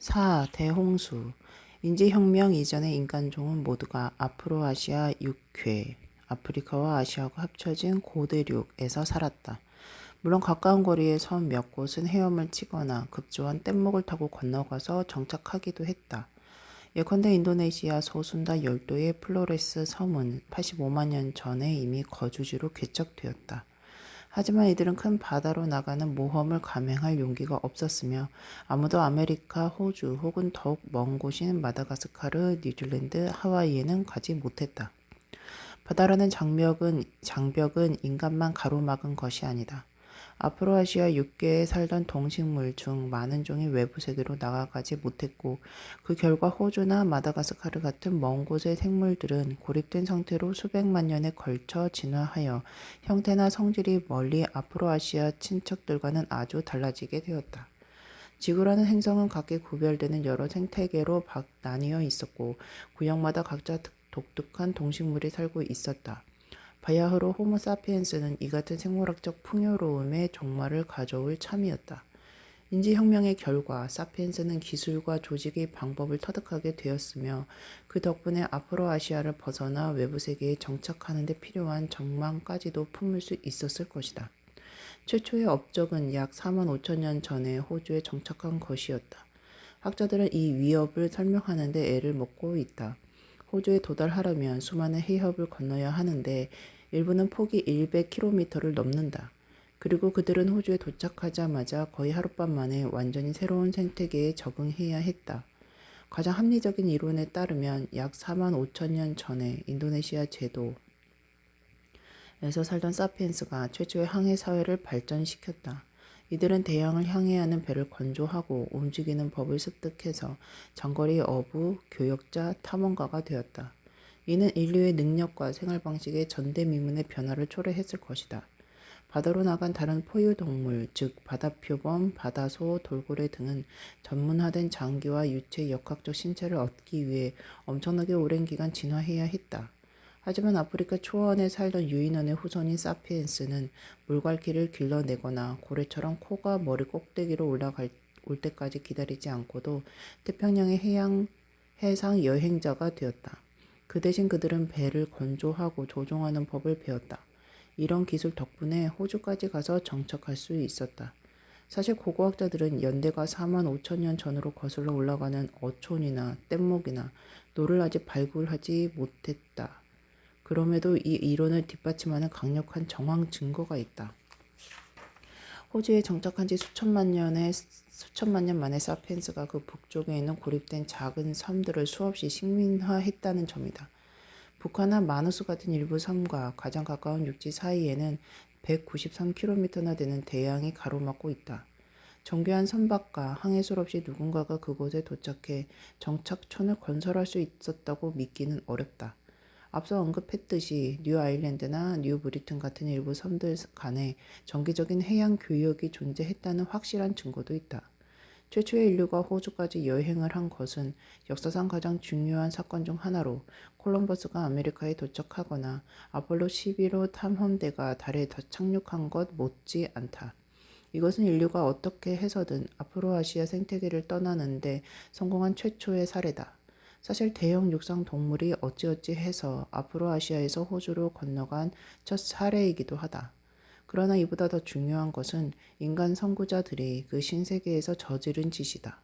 4. 대홍수 인지혁명 이전의 인간종은 모두가 아프로아시아 육괴, 아프리카와 아시아가 합쳐진 고대륙에서 살았다. 물론 가까운 거리의 섬 몇 곳은 헤엄을 치거나 급조한 뗏목을 타고 건너가서 정착하기도 했다. 예컨대 인도네시아 소순다 열도의 플로레스 섬은 85만 년 전에 이미 거주지로 개척되었다. 하지만 이들은 큰 바다로 나가는 모험을 감행할 용기가 없었으며 아무도 아메리카, 호주 혹은 더욱 먼 곳인 마다가스카르, 뉴질랜드, 하와이에는 가지 못했다. 바다라는 장벽은, 장벽은 인간만 가로막은 것이 아니다. 아프로아시아 6개에 살던 동식물 중 많은 종이 외부 세계로 나아가지 못했고 그 결과 호주나 마다가스카르 같은 먼 곳의 생물들은 고립된 상태로 수백만 년에 걸쳐 진화하여 형태나 성질이 멀리 아프로아시아 친척들과는 아주 달라지게 되었다. 지구라는 행성은 각기 구별되는 여러 생태계로 나뉘어 있었고 구역마다 각자 독특한 동식물이 살고 있었다. 바야흐로 호모 사피엔스는 이 같은 생물학적 풍요로움에 종말을 가져올 참이었다. 인지혁명의 결과 사피엔스는 기술과 조직의 방법을 터득하게 되었으며 그 덕분에 아프로아시아를 벗어나 외부 세계에 정착하는 데 필요한 정망까지도 품을 수 있었을 것이다. 최초의 업적은 약 4만 5천 년 전에 호주에 정착한 것이었다. 학자들은 이 위협을 설명하는 데 애를 먹고 있다. 호주에 도달하려면 수많은 해협을 건너야 하는데 일부는 폭이 100km를 넘는다. 그리고 그들은 호주에 도착하자마자 거의 하룻밤 만에 완전히 새로운 생태계에 적응해야 했다. 가장 합리적인 이론에 따르면 약 4만 5천 년 전에 인도네시아 제도에서 살던 사피엔스가 최초의 항해 사회를 발전시켰다. 이들은 대양을 향해 하는 배를 건조하고 움직이는 법을 습득해서 장거리 어부, 교역자, 탐험가가 되었다. 이는 인류의 능력과 생활 방식의 전대미문의 변화를 초래했을 것이다. 바다로 나간 다른 포유 동물, 즉 바다표범, 바다소, 돌고래 등은 전문화된 장기와 유체 역학적 신체를 얻기 위해 엄청나게 오랜 기간 진화해야 했다. 하지만 아프리카 초원에 살던 유인원의 후손인 사피엔스는 물갈퀴를 길러내거나 고래처럼 코가 머리 꼭대기로 올라갈 올 때까지 기다리지 않고도 태평양의 해양 해상 여행자가 되었다. 그 대신 그들은 배를 건조하고 조종하는 법을 배웠다. 이런 기술 덕분에 호주까지 가서 정착할 수 있었다. 사실 고고학자들은 연대가 4만 5천 년 전으로 거슬러 올라가는 어촌이나 뗏목이나 노를 아직 발굴하지 못했다. 그럼에도 이 이론을 뒷받침하는 강력한 정황 증거가 있다. 호주에 정착한 지 수천만 년의 수천만 년 만에 사피엔스가 그 북쪽에 있는 고립된 작은 섬들을 수없이 식민화했다는 점이다. 북한과 마누스 같은 일부 섬과 가장 가까운 육지 사이에는 193km나 되는 대양이 가로막고 있다. 정교한 선박과 항해술 없이 누군가가 그곳에 도착해 정착촌을 건설할 수 있었다고 믿기는 어렵다. 앞서 언급했듯이 뉴 아일랜드나 뉴 브리튼 같은 일부 섬들 간에 정기적인 해양 교역이 존재했다는 확실한 증거도 있다. 최초의 인류가 호주까지 여행을 한 것은 역사상 가장 중요한 사건 중 하나로 콜럼버스가 아메리카에 도착하거나 아폴로 11호 탐험대가 달에 착륙한 것 못지 않다. 이것은 인류가 어떻게 해서든 아프로아시아 생태계를 떠나는데 성공한 최초의 사례다. 사실 대형 육상 동물이 어찌어찌 해서 아프로아시아에서 호주로 건너간 첫 사례이기도 하다. 그러나 이보다 더 중요한 것은 인간 선구자들이 그 신세계에서 저지른 짓이다.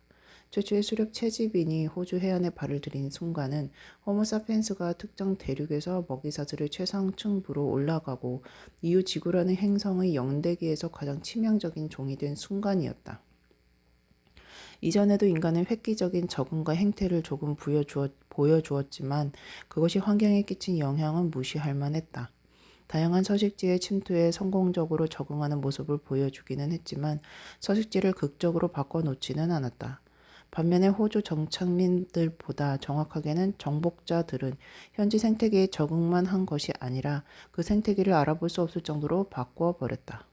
최초의 수렵 채집인이 호주 해안에 발을 들인 순간은 호모사피엔스가 특정 대륙에서 먹이사슬의 최상층부로 올라가고 이후 지구라는 행성의 영대기에서 가장 치명적인 종이 된 순간이었다. 이전에도 인간은 획기적인 적응과 행태를 조금 보여주었지만 그것이 환경에 끼친 영향은 무시할 만했다. 다양한 서식지의 침투에 성공적으로 적응하는 모습을 보여주기는 했지만 서식지를 극적으로 바꿔놓지는 않았다. 반면에 호주 정착민들보다 정확하게는 정복자들은 현지 생태계에 적응만 한 것이 아니라 그 생태계를 알아볼 수 없을 정도로 바꿔버렸다.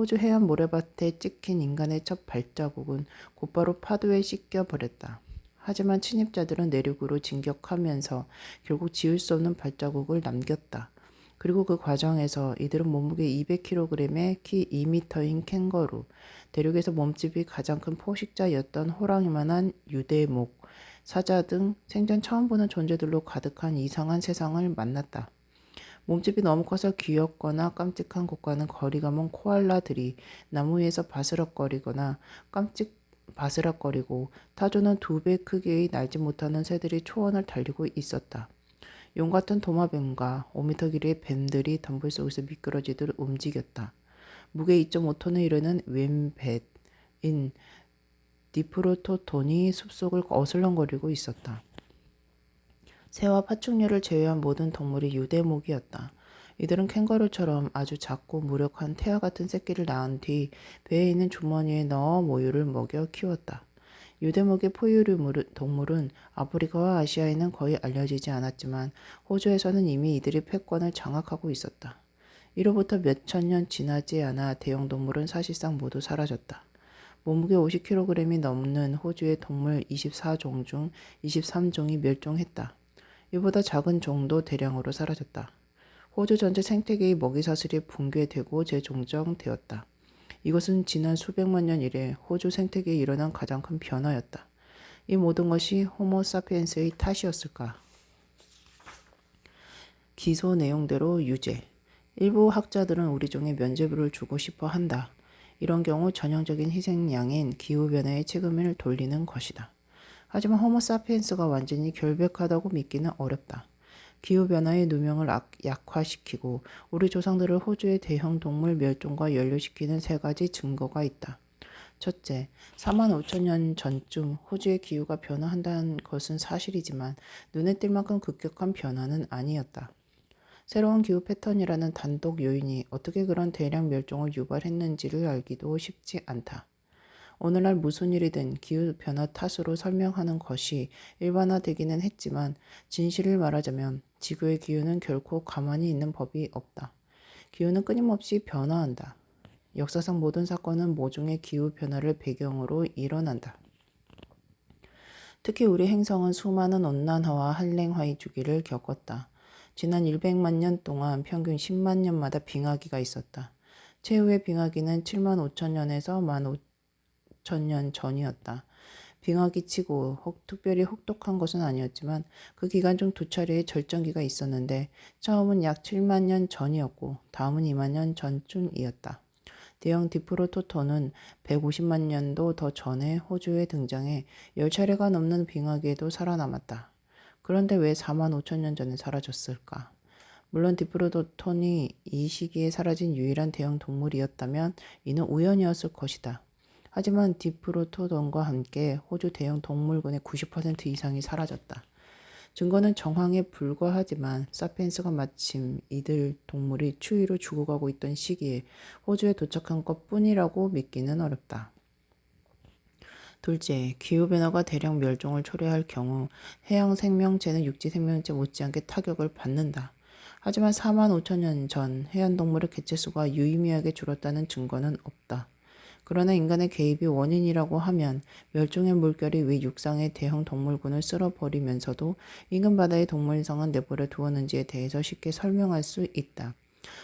호주 해안 모래밭에 찍힌 인간의 첫 발자국은 곧바로 파도에 씻겨 버렸다. 하지만 침입자들은 내륙으로 진격하면서 결국 지울 수 없는 발자국을 남겼다. 그리고 그 과정에서 이들은 몸무게 200kg에 키 2m인 캥거루, 대륙에서 몸집이 가장 큰 포식자였던 호랑이만한 유대목, 사자 등 생전 처음 보는 존재들로 가득한 이상한 세상을 만났다. 몸집이 너무 커서 귀엽거나 깜찍한 곳과는 거리가 먼 코알라들이 나무 위에서 바스락거리거나 깜찍 바스락거리고 타조는 두 배 크기의 날지 못하는 새들이 초원을 달리고 있었다. 용 같은 도마뱀과 5미터 길이의 뱀들이 덤불 속에서 미끄러지듯 움직였다. 무게 2.5톤에 이르는 웬뱃인 디프로토톤이 숲속을 어슬렁거리고 있었다. 새와 파충류를 제외한 모든 동물이 유대목이었다. 이들은 캥거루처럼 아주 작고 무력한 태아 같은 새끼를 낳은 뒤 배에 있는 주머니에 넣어 모유를 먹여 키웠다. 유대목의 포유류 동물은 아프리카와 아시아에는 거의 알려지지 않았지만 호주에서는 이미 이들이 패권을 장악하고 있었다. 이로부터 몇천 년 지나지 않아 대형 동물은 사실상 모두 사라졌다. 몸무게 50kg이 넘는 호주의 동물 24종 중 23종이 멸종했다. 이보다 작은 종도 대량으로 사라졌다. 호주 전체 생태계의 먹이 사슬이 붕괴되고 재종정되었다. 이것은 지난 수백만 년 이래 호주 생태계에 일어난 가장 큰 변화였다. 이 모든 것이 호모 사피엔스의 탓이었을까? 기소 내용대로 유죄. 일부 학자들은 우리 종에 면죄부를 주고 싶어 한다. 이런 경우 전형적인 희생양인 기후변화의 책임을 돌리는 것이다. 하지만 호모사피엔스가 완전히 결백하다고 믿기는 어렵다. 기후변화의 누명을 약화시키고 우리 조상들을 호주의 대형 동물 멸종과 연루시키는 세 가지 증거가 있다. 첫째, 4만 5천 년 전쯤 호주의 기후가 변화한다는 것은 사실이지만 눈에 띌 만큼 급격한 변화는 아니었다. 새로운 기후 패턴이라는 단독 요인이 어떻게 그런 대량 멸종을 유발했는지를 알기도 쉽지 않다. 오늘날 무슨 일이든 기후 변화 탓으로 설명하는 것이 일반화되기는 했지만 진실을 말하자면 지구의 기후는 결코 가만히 있는 법이 없다. 기후는 끊임없이 변화한다. 역사상 모든 사건은 모종의 기후 변화를 배경으로 일어난다. 특히 우리 행성은 수많은 온난화와 한랭화의 주기를 겪었다. 지난 100만 년 동안 평균 10만 년마다 빙하기가 있었다. 최후의 빙하기는 7만 5천 년에서 1만 5천년 전이었다. 빙하기 치고 혹 특별히 혹독한 것은 아니었지만 그 기간 중 두 차례의 절정기가 있었는데 처음은 약 7만 년 전이었고 다음은 2만 년 전쯤이었다. 대형 디프로토토는 150만 년도 더 전에 호주에 등장해 10차례가 넘는 빙하기에도 살아남았다. 그런데 왜 4만 5천 년 전에 사라졌을까? 물론 디프로토톤이 이 시기에 사라진 유일한 대형 동물이었다면 이는 우연이었을 것이다. 하지만 디프로토돈과 함께 호주 대형 동물군의 90% 이상이 사라졌다. 증거는 정황에 불과하지만 사피엔스가 마침 이들 동물이 추위로 죽어가고 있던 시기에 호주에 도착한 것 뿐이라고 믿기는 어렵다. 둘째, 기후변화가 대량 멸종을 초래할 경우 해양 생명체는 육지 생명체 못지않게 타격을 받는다. 하지만 4만 5천 년 전 해안 동물의 개체수가 유의미하게 줄었다는 증거는 없다. 그러나 인간의 개입이 원인이라고 하면 멸종의 물결이 왜 육상의 대형 동물군을 쓸어버리면서도 인근 바다의 동물성은 내버려 두었는지에 대해서 쉽게 설명할 수 있다.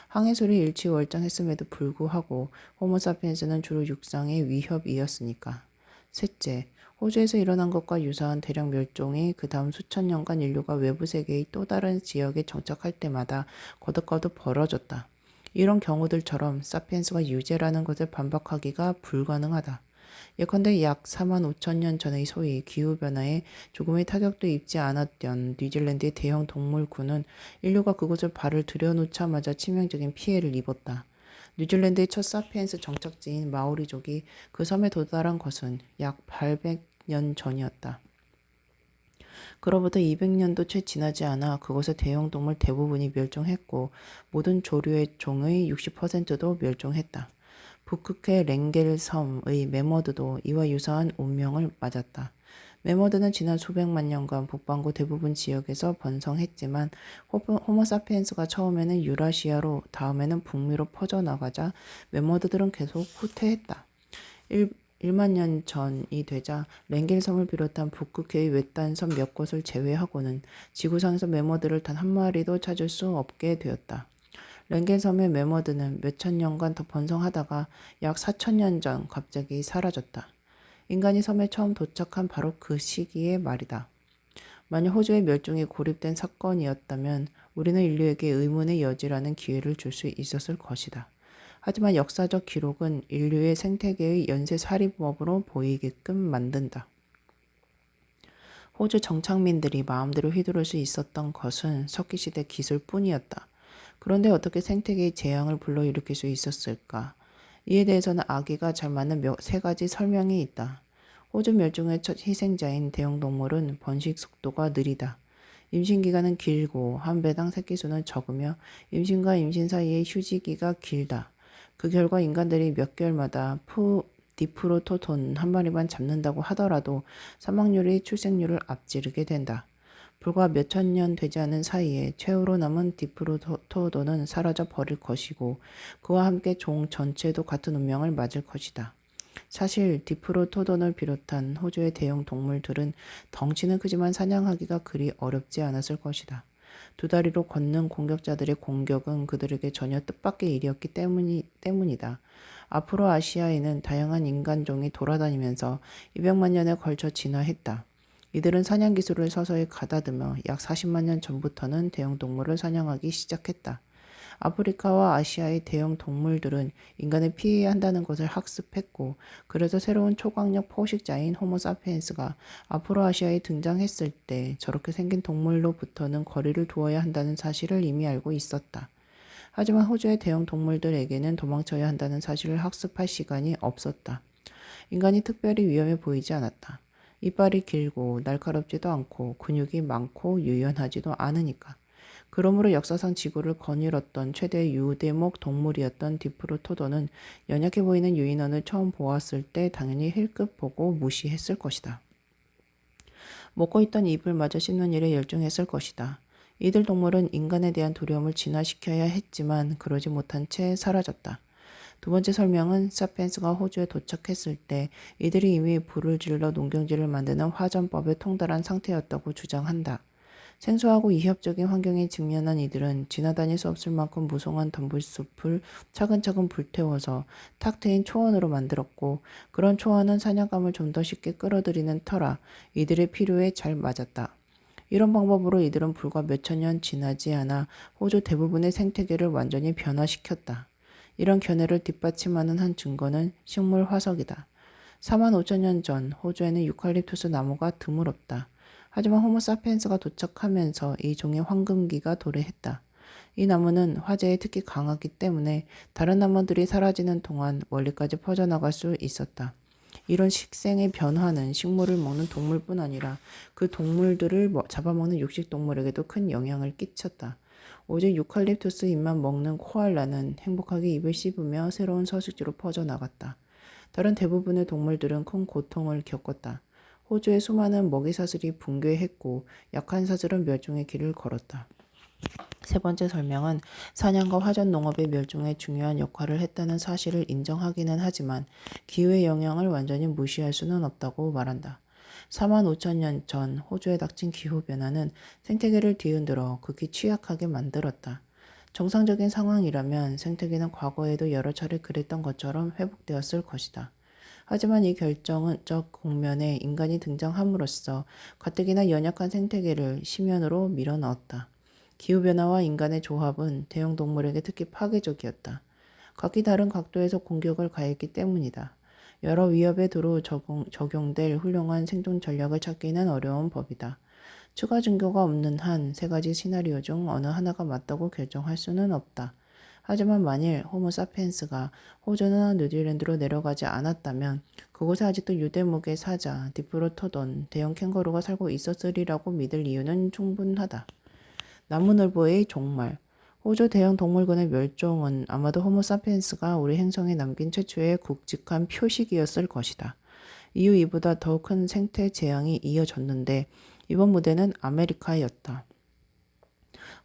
항해술이 일치월장했음에도 불구하고 호모사피엔스는 주로 육상의 위협이었으니까. 셋째, 호주에서 일어난 것과 유사한 대량 멸종이 그 다음 수천 년간 인류가 외부 세계의 또 다른 지역에 정착할 때마다 거듭거듭 벌어졌다. 이런 경우들처럼 사피엔스가 유죄라는 것을 반박하기가 불가능하다. 예컨대 약 4만 5천 년 전의 소위 기후변화에 조금의 타격도 입지 않았던 뉴질랜드의 대형 동물군은 인류가 그곳을 발을 들여놓자마자 치명적인 피해를 입었다. 뉴질랜드의 첫 사피엔스 정착지인 마오리족이 그 섬에 도달한 것은 약 800년 전이었다. 그로부터 200년도 채 지나지 않아 그곳의 대형 동물 대부분이 멸종했고 모든 조류의 종의 60%도 멸종했다. 북극해 랭겔 섬의 메머드도 이와 유사한 운명을 맞았다. 메머드는 지난 수백만 년간 북반구 대부분 지역에서 번성했지만 호모사피엔스가 처음에는 유라시아로 다음에는 북미로 퍼져나가자 메머드들은 계속 후퇴했다. 1만 년 전이 되자 랭겔 섬을 비롯한 북극해의 외딴 섬 몇 곳을 제외하고는 지구상에서 메모들을 단한 마리도 찾을 수 없게 되었다. 랭겐섬의 메머드는 몇천 년간 더 번성하다가 약 4천 년 전 갑자기 사라졌다. 인간이 섬에 처음 도착한 바로 그 시기의 말이다. 만약 호주의 멸종이 고립된 사건이었다면 우리는 인류에게 의문의 여지라는 기회를 줄 수 있었을 것이다. 하지만 역사적 기록은 인류의 생태계의 연쇄 살인범으로 보이게끔 만든다. 호주 정착민들이 마음대로 휘두를 수 있었던 것은 석기시대 기술뿐이었다. 그런데 어떻게 생태계의 재앙을 불러일으킬 수 있었을까? 이에 대해서는 아기가 잘 맞는 몇- 세 가지 설명이 있다. 호주 멸종의 첫 희생자인 대형동물은 번식 속도가 느리다. 임신 기간은 길고 한 배당 새끼 수는 적으며 임신과 임신 사이의 휴지기가 길다. 그 결과 인간들이 몇 개월마다 푸 디프로토톤 한 마리만 잡는다고 하더라도 사망률이 출생률을 앞지르게 된다. 불과 몇천 년 되지 않은 사이에 최후로 남은 디프로토돈은 사라져 버릴 것이고 그와 함께 종 전체도 같은 운명을 맞을 것이다. 사실 디프로토돈을 비롯한 호주의 대형 동물들은 덩치는 크지만 사냥하기가 그리 어렵지 않았을 것이다. 두 다리로 걷는 공격자들의 공격은 그들에게 전혀 뜻밖의 일이었기 때문이, 때문이다. 앞으로 아시아에는 다양한 인간종이 돌아다니면서 200만 년에 걸쳐 진화했다. 이들은 사냥 기술을 서서히 가다듬어 약 40만 년 전부터는 대형 동물을 사냥하기 시작했다. 아프리카와 아시아의 대형 동물들은 인간을 피해야 한다는 것을 학습했고, 그래서 새로운 초강력 포식자인 호모사피엔스가 앞으로 아시아에 등장했을 때 저렇게 생긴 동물로부터는 거리를 두어야 한다는 사실을 이미 알고 있었다. 하지만 호주의 대형 동물들에게는 도망쳐야 한다는 사실을 학습할 시간이 없었다. 인간이 특별히 위험해 보이지 않았다. 이빨이 길고 날카롭지도 않고 근육이 많고 유연하지도 않으니까. 그러므로 역사상 지구를 거닐었던 최대 유대목 동물이었던 디프로토도는 연약해 보이는 유인원을 처음 보았을 때 당연히 힐끗 보고 무시했을 것이다. 먹고 있던 잎을마저 씹는 일에 열중했을 것이다. 이들 동물은 인간에 대한 두려움을 진화시켜야 했지만 그러지 못한 채 사라졌다. 두 번째 설명은 사피엔스가 호주에 도착했을 때 이들이 이미 불을 질러 농경지를 만드는 화전법에 통달한 상태였다고 주장한다. 생소하고 이협적인 환경에 직면한 이들은 지나다닐 수 없을 만큼 무성한 덤불숲을 차근차근 불태워서 탁 트인 초원으로 만들었고 그런 초원은 사냥감을 좀 더 쉽게 끌어들이는 터라 이들의 필요에 잘 맞았다. 이런 방법으로 이들은 불과 몇천 년 지나지 않아 호주 대부분의 생태계를 완전히 변화시켰다. 이런 견해를 뒷받침하는 한 증거는 식물 화석이다. 4만 5천 년 전 호주에는 유칼립투스 나무가 드물었다. 하지만 호모사피엔스가 도착하면서 이 종의 황금기가 도래했다. 이 나무는 화재에 특히 강하기 때문에 다른 나무들이 사라지는 동안 멀리까지 퍼져나갈 수 있었다. 이런 식생의 변화는 식물을 먹는 동물뿐 아니라 그 동물들을 먹- 잡아먹는 육식동물에게도 큰 영향을 끼쳤다. 오직 유칼립투스 잎만 먹는 코알라는 행복하게 입을 씹으며 새로운 서식지로 퍼져나갔다. 다른 대부분의 동물들은 큰 고통을 겪었다. 호주의 수많은 먹이사슬이 붕괴했고 약한 사슬은 멸종의 길을 걸었다. 세 번째 설명은 사냥과 화전 농업의 멸종에 중요한 역할을 했다는 사실을 인정하기는 하지만 기후의 영향을 완전히 무시할 수는 없다고 말한다. 4만 5천 년 전 호주에 닥친 기후 변화는 생태계를 뒤흔들어 극히 취약하게 만들었다. 정상적인 상황이라면 생태계는 과거에도 여러 차례 그랬던 것처럼 회복되었을 것이다. 하지만 이 결정적 국면에 인간이 등장함으로써 가뜩이나 연약한 생태계를 심연으로 밀어넣었다. 기후변화와 인간의 조합은 대형 동물에게 특히 파괴적이었다. 각기 다른 각도에서 공격을 가했기 때문이다. 여러 위협에 두루 적용, 적용될 훌륭한 생존 전략을 찾기는 어려운 법이다. 추가 증거가 없는 한 세 가지 시나리오 중 어느 하나가 맞다고 결정할 수는 없다. 하지만 만일 호모 사피엔스가 호주나 뉴질랜드로 내려가지 않았다면 그곳에 아직도 유대목의 사자, 디프로토돈, 대형 캥거루가 살고 있었으리라고 믿을 이유는 충분하다. 나무늘보의 종말 호주 대형 동물군의 멸종은 아마도 호모 사피엔스가 우리 행성에 남긴 최초의 굵직한 표식이었을 것이다. 이후 이보다 더 큰 생태 재앙이 이어졌는데 이번 무대는 아메리카였다.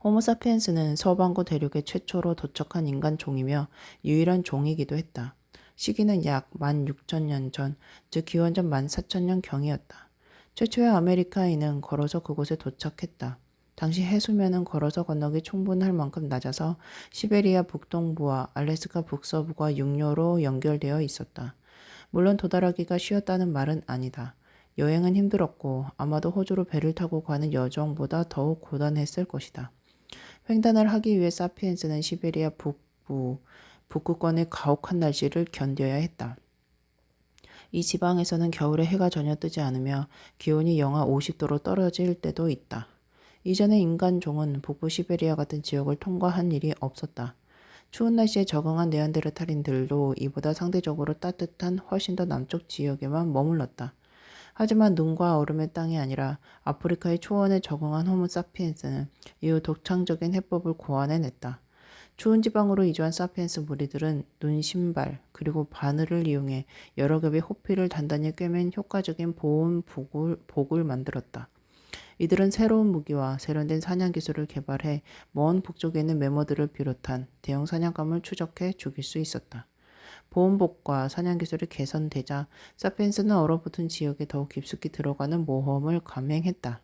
호모사피엔스는 서반구 대륙의 최초로 도착한 인간 종이며 유일한 종이기도 했다. 시기는 약 16,000년 전, 즉 기원전 14,000년 경이었다. 최초의 아메리카인은 걸어서 그곳에 도착했다. 당시 해수면은 걸어서 건너기 충분할 만큼 낮아서 시베리아 북동부와 알래스카 북서부가 육로로 연결되어 있었다. 물론 도달하기가 쉬웠다는 말은 아니다. 여행은 힘들었고 아마도 호주로 배를 타고 가는 여정보다 더욱 고단했을 것이다. 횡단을 하기 위해 사피엔스는 시베리아 북부, 북극권의 가혹한 날씨를 견뎌야 했다. 이 지방에서는 겨울에 해가 전혀 뜨지 않으며 기온이 영하 50도로 떨어질 때도 있다. 이전에 인간종은 북부 시베리아 같은 지역을 통과한 일이 없었다. 추운 날씨에 적응한 네안데르탈인들도 이보다 상대적으로 따뜻한 훨씬 더 남쪽 지역에만 머물렀다. 하지만 눈과 얼음의 땅이 아니라 아프리카의 초원에 적응한 호모 사피엔스는 이후 독창적인 해법을 고안해냈다. 추운 지방으로 이주한 사피엔스 무리들은 눈 신발 그리고 바늘을 이용해 여러 겹의 호피를 단단히 꿰맨 효과적인 보온 복을, 복을 만들었다. 이들은 새로운 무기와 세련된 사냥 기술을 개발해 먼 북쪽에 있는 매머들을 비롯한 대형 사냥감을 추적해 죽일 수 있었다. 보온복과 사냥 기술이 개선되자 사피엔스는 얼어붙은 지역에 더욱 깊숙이 들어가는 모험을 감행했다.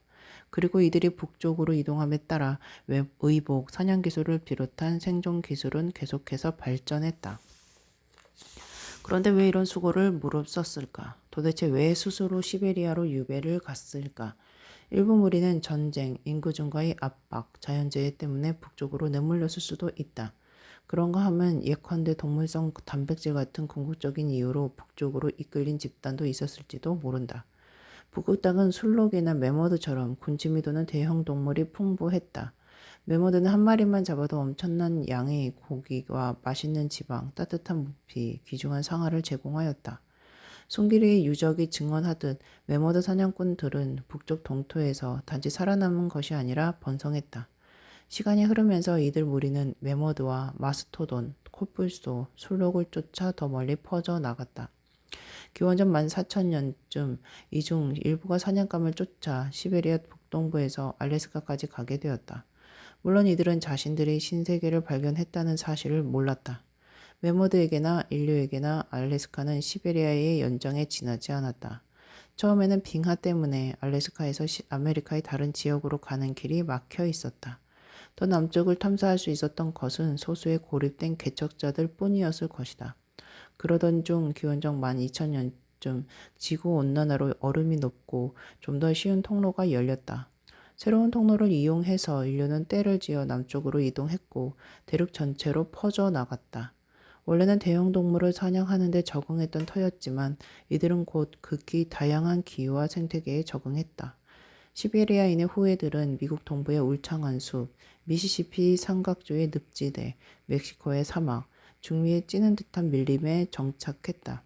그리고 이들이 북쪽으로 이동함에 따라 웹- 의복, 사냥 기술을 비롯한 생존 기술은 계속해서 발전했다. 그런데 왜 이런 수고를 무릅썼을까? 도대체 왜 스스로 시베리아로 유배를 갔을까? 일부 무리는 전쟁, 인구 증가의 압박, 자연재해 때문에 북쪽으로 내몰렸을 수도 있다. 그런 가 하면 예컨대 동물성 단백질 같은 궁극적인 이유로 북쪽으로 이끌린 집단도 있었을지도 모른다. 북극 땅은 술록이나 매머드처럼 군침이 도는 대형 동물이 풍부했다. 매머드는 한 마리만 잡아도 엄청난 양의 고기와 맛있는 지방, 따뜻한 무피, 귀중한 상아를 제공하였다. 송기리의 유적이 증언하듯 매머드 사냥꾼들은 북쪽 동토에서 단지 살아남은 것이 아니라 번성했다. 시간이 흐르면서 이들 무리는 매머드와 마스토돈, 코뿔소, 술록을 쫓아 더 멀리 퍼져 나갔다. 기원전 14,000년쯤 이 중 일부가 사냥감을 쫓아 시베리아 북동부에서 알래스카까지 가게 되었다. 물론 이들은 자신들이 신세계를 발견했다는 사실을 몰랐다. 메모드에게나 인류에게나 알래스카는 시베리아의 연장에 지나지 않았다. 처음에는 빙하 때문에 알래스카에서 시- 아메리카의 다른 지역으로 가는 길이 막혀 있었다. 더 남쪽을 탐사할 수 있었던 것은 소수의 고립된 개척자들 뿐이었을 것이다. 그러던 중 기원전 12,000년쯤 지구 온난화로 얼음이 녹고 좀 더 쉬운 통로가 열렸다. 새로운 통로를 이용해서 인류는 때를 지어 남쪽으로 이동했고 대륙 전체로 퍼져 나갔다. 원래는 대형 동물을 사냥하는 데 적응했던 터였지만 이들은 곧 극히 다양한 기후와 생태계에 적응했다. 시베리아인의 후예들은 미국 동부의 울창한 숲, 미시시피 삼각조의 늪지대, 멕시코의 사막, 중미의 찌는 듯한 밀림에 정착했다.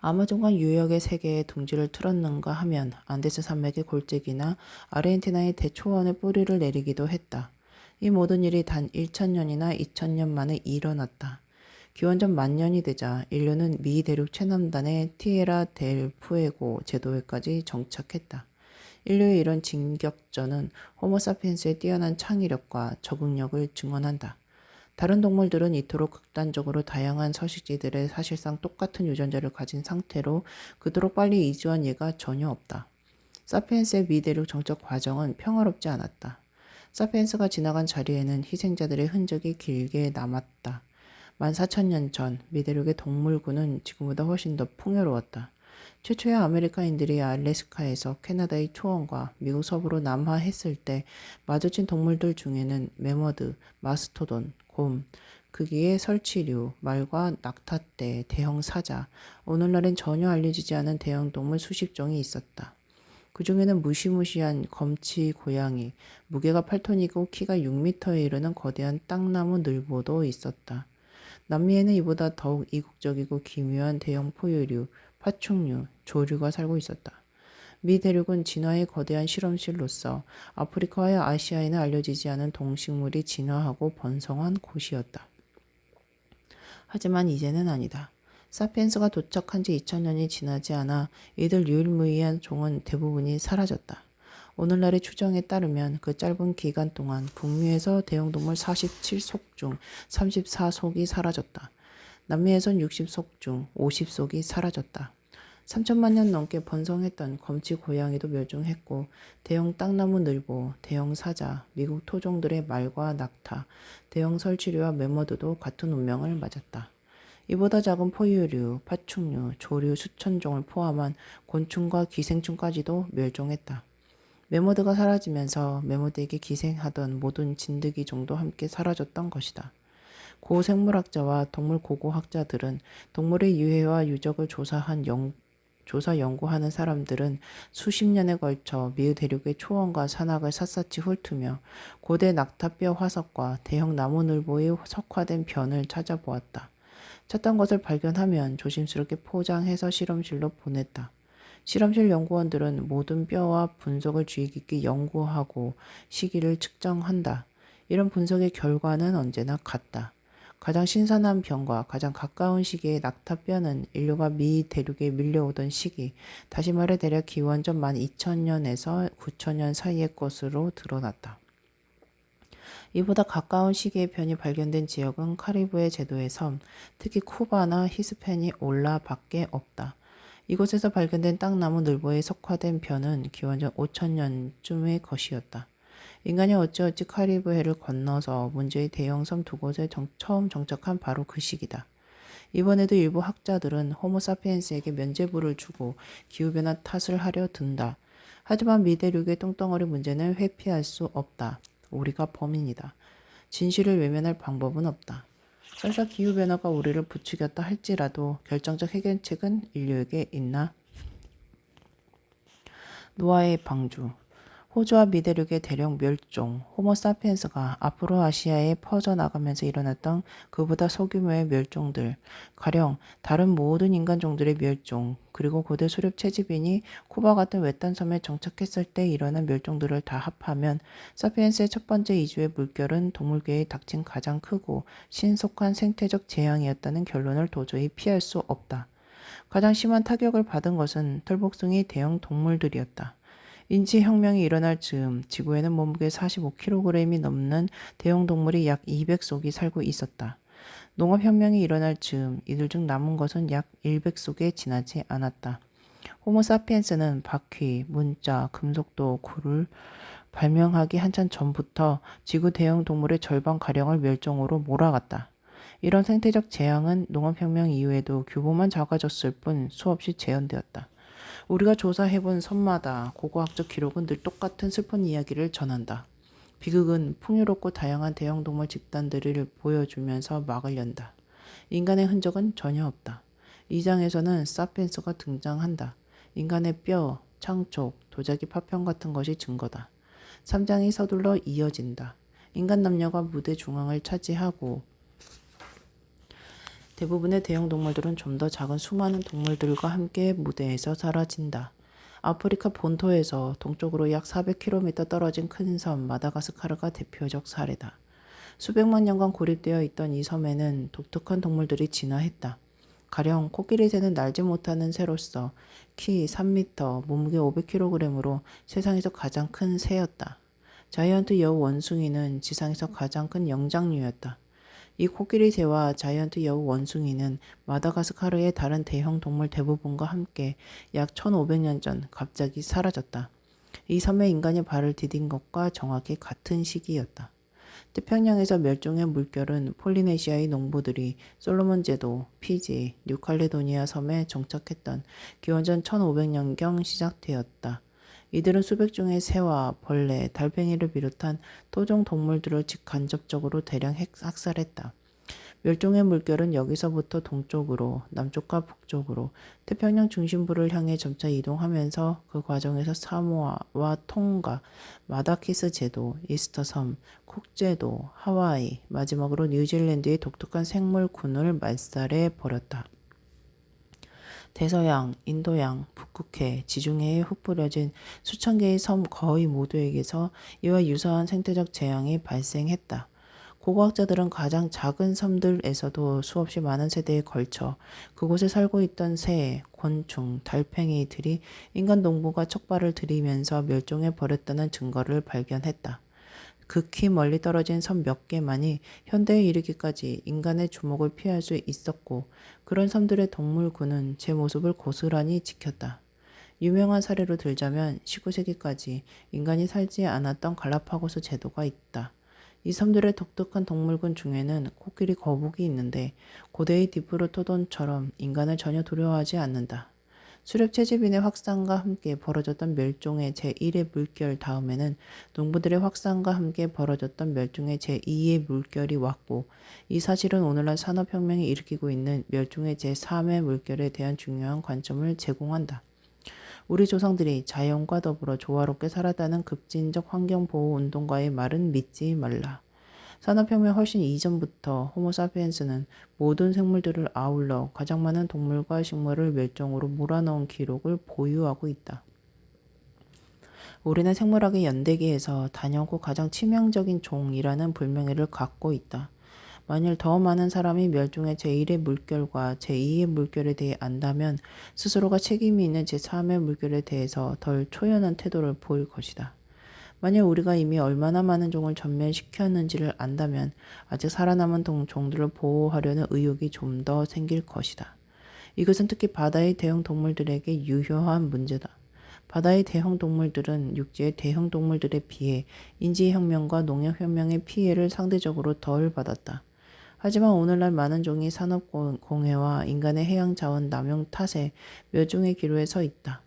아마존과 유역의 세계에 둥지를 틀었는가 하면 안데스 산맥의 골짜기나 아르헨티나의 대초원에 뿌리를 내리기도 했다. 이 모든 일이 단 1천년이나 2천년 만에 일어났다. 기원전 만년이 되자 인류는 미 대륙 최남단의 티에라 델 푸에고 제도에까지 정착했다. 인류의 이런 진격전은 호모사피엔스의 뛰어난 창의력과 적응력을 증언한다. 다른 동물들은 이토록 극단적으로 다양한 서식지들의 사실상 똑같은 유전자를 가진 상태로 그토록 빨리 이주한 예가 전혀 없다. 사피엔스의 미대륙 정착 과정은 평화롭지 않았다. 사피엔스가 지나간 자리에는 희생자들의 흔적이 길게 남았다. 14,000년 전 미대륙의 동물군은 지금보다 훨씬 더 풍요로웠다. 최초의 아메리카인들이 알래스카에서 캐나다의 초원과 미국 서부로 남하했을 때 마주친 동물들 중에는 매머드, 마스토돈, 곰, 크기의 설치류, 말과 낙타떼, 대형 사자, 오늘날엔 전혀 알려지지 않은 대형 동물 수십 종이 있었다. 그 중에는 무시무시한 검치 고양이, 무게가 8톤이고 키가 6미터에 이르는 거대한 땅나무 늘보도 있었다. 남미에는 이보다 더욱 이국적이고 기묘한 대형 포유류, 파충류, 조류가 살고 있었다. 미 대륙은 진화의 거대한 실험실로서 아프리카와 아시아에는 알려지지 않은 동식물이 진화하고 번성한 곳이었다. 하지만 이제는 아니다. 사피엔스가 도착한 지 2000년이 지나지 않아 이들 유일무이한 종은 대부분이 사라졌다. 오늘날의 추정에 따르면 그 짧은 기간 동안 북미에서 대형동물 47속 중 34속이 사라졌다. 남미에선 60속 중 50속이 사라졌다. 3천만 년 넘게 번성했던 검치 고양이도 멸종했고 대형 땅나무 늘보, 대형 사자, 미국 토종들의 말과 낙타, 대형 설치류와 매머드도 같은 운명을 맞았다. 이보다 작은 포유류, 파충류, 조류 수천 종을 포함한 곤충과 기생충까지도 멸종했다. 매머드가 사라지면서 매머드에게 기생하던 모든 진드기 종도 함께 사라졌던 것이다. 고 생물학자와 동물 고고학자들은 동물의 유해와 유적을 조사한 영, 조사 연구하는 사람들은 수십 년에 걸쳐 미우 대륙의 초원과 산악을 샅샅이 훑으며 고대 낙타뼈 화석과 대형 나무늘보의 석화된 변을 찾아보았다. 찾던 것을 발견하면 조심스럽게 포장해서 실험실로 보냈다. 실험실 연구원들은 모든 뼈와 분석을 주의 깊게 연구하고 시기를 측정한다. 이런 분석의 결과는 언제나 같다. 가장 신선한 병과 가장 가까운 시기의 낙타뼈는 인류가 미 대륙에 밀려오던 시기, 다시 말해 대략 기원전 12,000년에서 9,000년 사이의 것으로 드러났다. 이보다 가까운 시기의 변이 발견된 지역은 카리브해 제도의 섬, 특히 쿠바나 히스패니올라 밖에 없다. 이곳에서 발견된 땅나무 늘보의 석화된 변은 기원전 5천년쯤의 것이었다. 인간이 어찌어찌 카리브해를 건너서 문제의 대형 섬 두 곳에 정, 처음 정착한 바로 그 시기다. 이번에도 일부 학자들은 호모사피엔스에게 면죄부를 주고 기후변화 탓을 하려 든다. 하지만 미대륙의 똥덩어리 문제는 회피할 수 없다. 우리가 범인이다. 진실을 외면할 방법은 없다. 설사 기후변화가 우리를 부추겼다 할지라도 결정적 해결책은 인류에게 있나? 노아의 방주 호주와 미대륙의 대령 멸종, 호모사피엔스가 앞으로 아시아에 퍼져나가면서 일어났던 그보다 소규모의 멸종들, 가령 다른 모든 인간종들의 멸종, 그리고 고대 수렵 채집인이 쿠바 같은 외딴 섬에 정착했을 때 일어난 멸종들을 다 합하면 사피엔스의 첫 번째 이주의 물결은 동물계에 닥친 가장 크고 신속한 생태적 재앙이었다는 결론을 도저히 피할 수 없다. 가장 심한 타격을 받은 것은 털복숭이 대형 동물들이었다. 인지혁명이 일어날 즈음 지구에는 몸무게 45kg이 넘는 대형 동물이 약 200속이 살고 있었다. 농업혁명이 일어날 즈음 이들 중 남은 것은 약 100속에 지나지 않았다. 호모사피엔스는 바퀴, 문자, 금속도, 굴을 발명하기 한참 전부터 지구 대형 동물의 절반 가량을 멸종으로 몰아갔다. 이런 생태적 재앙은 농업혁명 이후에도 규모만 작아졌을 뿐 수없이 재현되었다. 우리가 조사해본 섬마다 고고학적 기록은 늘 똑같은 슬픈 이야기를 전한다. 비극은 풍요롭고 다양한 대형동물 집단들을 보여주면서 막을 연다. 인간의 흔적은 전혀 없다. 2장에서는 사펜스가 등장한다. 인간의 뼈, 창촉, 도자기 파편 같은 것이 증거다. 3장이 서둘러 이어진다. 인간 남녀가 무대 중앙을 차지하고 대부분의 대형 동물들은 좀 더 작은 수많은 동물들과 함께 무대에서 사라진다. 아프리카 본토에서 동쪽으로 약 400km 떨어진 큰 섬 마다가스카르가 대표적 사례다. 수백만 년간 고립되어 있던 이 섬에는 독특한 동물들이 진화했다. 가령 코끼리 새는 날지 못하는 새로서 키 3m, 몸무게 500kg으로 세상에서 가장 큰 새였다. 자이언트 여우 원숭이는 지상에서 가장 큰 영장류였다. 이 코끼리 새와 자이언트 여우 원숭이는 마다가스카르의 다른 대형 동물 대부분과 함께 약 1500년 전 갑자기 사라졌다. 이 섬에 인간이 발을 디딘 것과 정확히 같은 시기였다. 태평양에서 멸종의 물결은 폴리네시아의 농부들이 솔로몬 제도, 피지, 뉴칼레도니아 섬에 정착했던 기원전 1500년경 시작되었다. 이들은 수백 종의 새와 벌레, 달팽이를 비롯한 토종 동물들을 직간접적으로 대량 학살했다. 멸종의 물결은 여기서부터 동쪽으로, 남쪽과 북쪽으로 태평양 중심부를 향해 점차 이동하면서 그 과정에서 사모아와 통가, 마다키스 제도, 이스터 섬, 쿡 제도, 하와이, 마지막으로 뉴질랜드의 독특한 생물군을 말살해 버렸다. 대서양, 인도양, 북극해, 지중해에 흩뿌려진 수천 개의 섬 거의 모두에게서 이와 유사한 생태적 재앙이 발생했다. 고고학자들은 가장 작은 섬들에서도 수없이 많은 세대에 걸쳐 그곳에 살고 있던 새, 곤충, 달팽이들이 인간 농부가 척발을 들이면서 멸종해 버렸다는 증거를 발견했다. 극히 멀리 떨어진 섬 몇 개만이 현대에 이르기까지 인간의 주목을 피할 수 있었고 그런 섬들의 동물군은 제 모습을 고스란히 지켰다. 유명한 사례로 들자면 19세기까지 인간이 살지 않았던 갈라파고스 제도가 있다. 이 섬들의 독특한 동물군 중에는 코끼리 거북이 있는데 고대의 디프로토돈처럼 인간을 전혀 두려워하지 않는다. 수렵 채집인의 확산과 함께 벌어졌던 멸종의 제1의 물결 다음에는 농부들의 확산과 함께 벌어졌던 멸종의 제2의 물결이 왔고 이 사실은 오늘날 산업혁명이 일으키고 있는 멸종의 제3의 물결에 대한 중요한 관점을 제공한다. 우리 조상들이 자연과 더불어 조화롭게 살았다는 급진적 환경보호 운동가의 말은 믿지 말라. 산업혁명 훨씬 이전부터 호모사피엔스는 모든 생물들을 아울러 가장 많은 동물과 식물을 멸종으로 몰아넣은 기록을 보유하고 있다. 우리는 생물학의 연대기에서 단연코 가장 치명적인 종이라는 불명예를 갖고 있다. 만일 더 많은 사람이 멸종의 제1의 물결과 제2의 물결에 대해 안다면 스스로가 책임이 있는 제3의 물결에 대해서 덜 초연한 태도를 보일 것이다. 만일 우리가 이미 얼마나 많은 종을 전멸시켰는지를 안다면 아직 살아남은 동- 종들을 보호하려는 의욕이 좀 더 생길 것이다. 이것은 특히 바다의 대형 동물들에게 유효한 문제다. 바다의 대형 동물들은 육지의 대형 동물들에 비해 인지혁명과 농업혁명의 피해를 상대적으로 덜 받았다. 하지만 오늘날 많은 종이 산업공해와 인간의 해양 자원 남용 탓에 멸종의 기로에 서 있다.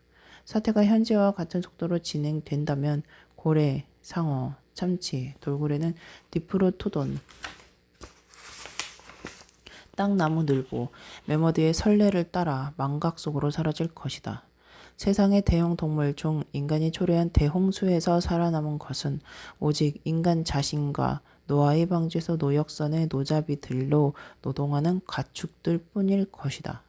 사태가 현재와 같은 속도로 진행된다면 고래, 상어, 참치, 돌고래는 디프로토돈, 땅나무 늘보, 메머드의 선례를 따라 망각 속으로 사라질 것이다. 세상의 대형 동물 중 인간이 초래한 대홍수에서 살아남은 것은 오직 인간 자신과 노아의 방주에서 노역선의 노잡이들로 노동하는 가축들 뿐일 것이다.